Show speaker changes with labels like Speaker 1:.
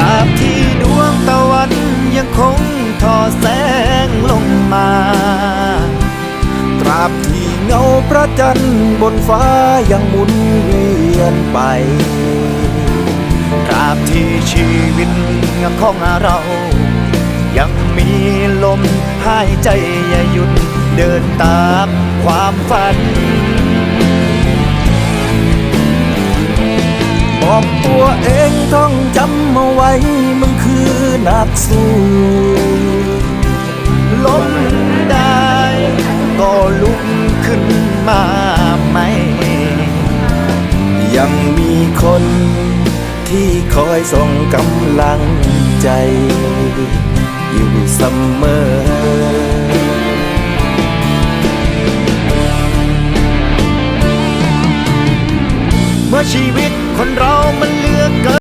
Speaker 1: ราบที่ดวงตะวันยังคงทอแสงลงมา ตราบที่เงาพระจันทร์บนฟ้ายังหมุนเวียนไป ตราบที่ชีวิตของเรายังมีลมหายใจอย่าหยุดเดินตามความฝัน บอกตัวเองท่อง นักสู้ล้มได้ก็ลุกขึ้นมาไหมยังมีคนที่คอยส่งกำลังใจ อยู่เสมอเมื่อชีวิตคนเรา